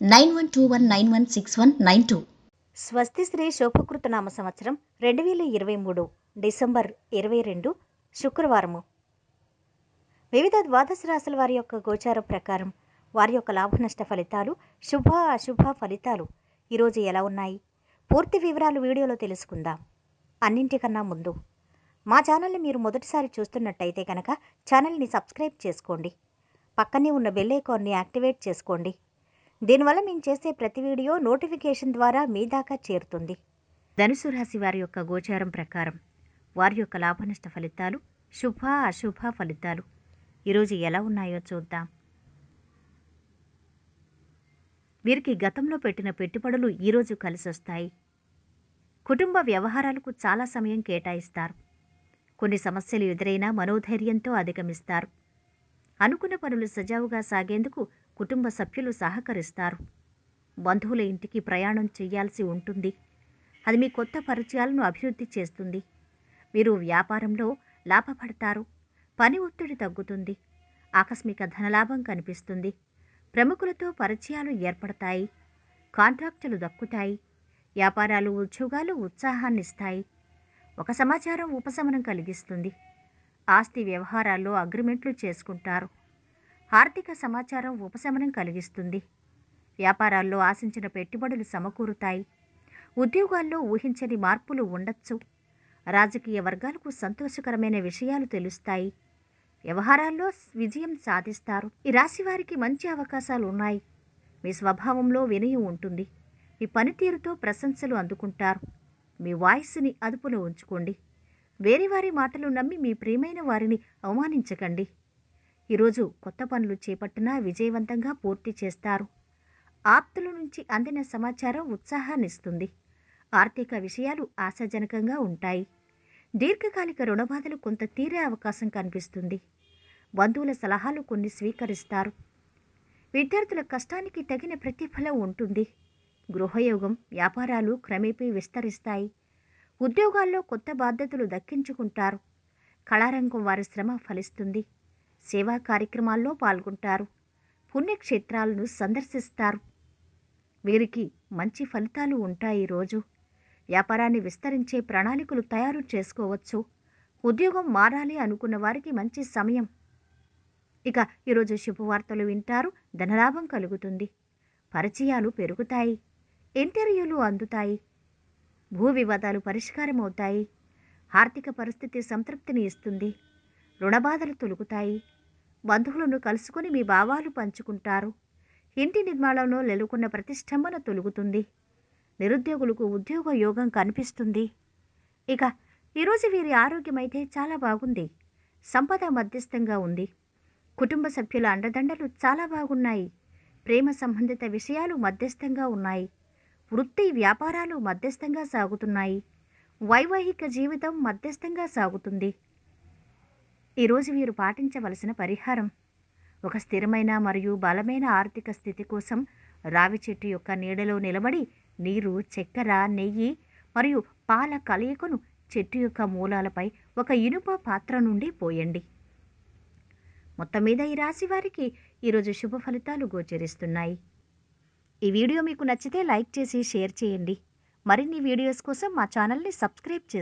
nine one two one nine one six one nine two. స్వస్తి శ్రీ శోభకృతనామ సంవత్సరం రెండు వేల ఇరవై మూడు డిసెంబర్ ఇరవై రెండు శుక్రవారము. వివిధ ద్వాదశ రాశుల వారి యొక్క గోచారం ప్రకారం వారి యొక్క లాభనష్ట ఫలితాలు శుభ అశుభ ఫలితాలు ఈరోజు ఎలా ఉన్నాయి? పూర్తి వివరాలు వీడియోలో తెలుసుకుందాం. అన్నింటికన్నా ముందు మా ఛానల్ని మీరు మొదటిసారి చూస్తున్నట్టయితే కనుక ఛానల్ని సబ్స్క్రైబ్ చేసుకోండి. పక్కనే ఉన్న బెల్ ఐకాన్ని యాక్టివేట్ చేసుకోండి. దీనివల్ల మేము చేసే ప్రతి వీడియో నోటిఫికేషన్ ద్వారా మీ దాకా చేరుతుంది. ధనుసు రాశి వారి యొక్క గోచారం ప్రకారం వారి యొక్క లాభనష్ట ఫలితాలు శుభ అశుభ ఫలితాలు. ఈరోజు ఎలా ఉన్నాయో చూద్దాం. వీరికి గతంలో పెట్టిన పెట్టుబడులు ఈరోజు కలిసి వస్తాయి. కుటుంబ వ్యవహారాలకు చాలా సమయం కేటాయిస్తారు. కొన్ని సమస్యలు ఎదురైనా మనోధైర్యంతో అధిగమిస్తారు. అనుకున్న పనులు సజావుగా సాగేందుకు కుటుంబ సభ్యులు సహకరిస్తారు. బంధువుల ఇంటికి ప్రయాణం చేయాల్సి ఉంటుంది. అది మీ కొత్త పరిచయాలను అభివృద్ధి చేస్తుంది. మీరు వ్యాపారంలో లాభపడతారు. పని ఒత్తిడి తగ్గుతుంది. ఆకస్మిక ధనలాభం కనిపిస్తుంది. ప్రముఖులతో పరిచయాలు ఏర్పడతాయి. కాంట్రాక్టులు దక్కుతాయి. వ్యాపారాలు ఉద్యోగాలు ఉత్సాహాన్నిస్తాయి. ఒక సమాచారం ఉపశమనం కలిగిస్తుంది. ఆస్తి వ్యవహారాల్లో అగ్రిమెంట్లు చేసుకుంటారు. ఆర్థిక సమాచారం ఉపశమనం కలిగిస్తుంది. వ్యాపారాల్లో ఆశించిన పెట్టుబడులు సమకూరుతాయి. ఉద్యోగాల్లో ఊహించని మార్పులు ఉండొచ్చు. రాజకీయ వర్గాలకు సంతోషకరమైన విషయాలు తెలుస్తాయి. వ్యవహారాల్లో విజయం సాధిస్తారు. ఈ రాశి వారికి మంచి అవకాశాలు ఉన్నాయి. మీ స్వభావంలో వినయం ఉంటుంది. మీ పనితీరుతో ప్రశంసలు అందుకుంటారు. మీ వాయిస్ని అదుపులో ఉంచుకోండి. వేరే వారి మాటలు నమ్మి మీ ప్రియమైన వారిని అవమానించకండి. ఈరోజు కొత్త పనులు చేపట్టినా విజయవంతంగా పూర్తి చేస్తారు. ఆప్తుల నుంచి అందిన సమాచారం ఉత్సాహాన్నిస్తుంది. ఆర్థిక విషయాలు ఆశాజనకంగా ఉంటాయి. దీర్ఘకాలిక రుణబాధలు కొంత తీరే అవకాశం కనిపిస్తుంది. బంధువుల సలహాలు కొన్ని స్వీకరిస్తారు. విద్యార్థుల కష్టానికి తగిన ప్రతిఫలం ఉంటుంది. గృహయోగం వ్యాపారాలు క్రమేపీ విస్తరిస్తాయి. ఉద్యోగాల్లో కొత్త బాధ్యతలు దక్కించుకుంటారు. కళారంగం వారి శ్రమ ఫలిస్తుంది. సేవా కార్యక్రమాల్లో పాల్గొంటారు. పుణ్యక్షేత్రాలను సందర్శిస్తారు. వీరికి మంచి ఫలితాలు ఉంటాయి రోజు. వ్యాపారాన్ని విస్తరించే ప్రణాళికలు తయారు చేసుకోవచ్చు. ఉద్యోగం మారాలి అనుకున్న వారికి మంచి సమయం. ఇక ఈరోజు శుభవార్తలు వింటారు. ధనలాభం కలుగుతుంది. పరిచయాలు పెరుగుతాయి. ఇంటర్వ్యూలు అందుతాయి. భూ వివాదాలు పరిష్కారం అవుతాయి. ఆర్థిక పరిస్థితి సంతృప్తిని ఇస్తుంది. రుణబాధలు తొలుగుతాయి. బంధువులను కలుసుకొని మీ భావాలు పంచుకుంటారు. ఇంటి నిర్మాణంలో నెలకొన్న ప్రతిష్టంభన తొలుగుతుంది. నిరుద్యోగులకు ఉద్యోగ యోగం కనిపిస్తుంది. ఇక ఈరోజు వీరి ఆరోగ్యం అయితే చాలా బాగుంది. సంపద మధ్యస్థంగా ఉంది. కుటుంబ సభ్యుల అండదండలు చాలా బాగున్నాయి. ప్రేమ సంబంధిత విషయాలు మధ్యస్థంగా ఉన్నాయి. వృత్తి వ్యాపారాలు మధ్యస్థంగా సాగుతున్నాయి. వైవాహిక జీవితం మధ్యస్థంగా సాగుతుంది. ఈరోజు వీరు పాటించవలసిన పరిహారం ఒక స్థిరమైన మరియు బలమైన ఆర్థిక స్థితి కోసం రావి చెట్టు యొక్క నీడలో నిలబడి నీరు చక్కెర నెయ్యి మరియు పాల కలయికను చెట్టు యొక్క మూలాలపై ఒక ఇనుప పాత్ర నుండి పోయండి. మొత్తం మీద ఈ రాశి వారికి ఈరోజు శుభ ఫలితాలు గోచరిస్తున్నాయి. ఈ వీడియో మీకు నచ్చితే లైక్ చేసి షేర్ చేయండి. మరిన్ని వీడియోస్ కోసం మా ఛానల్ని సబ్స్క్రైబ్ చేసుకోండి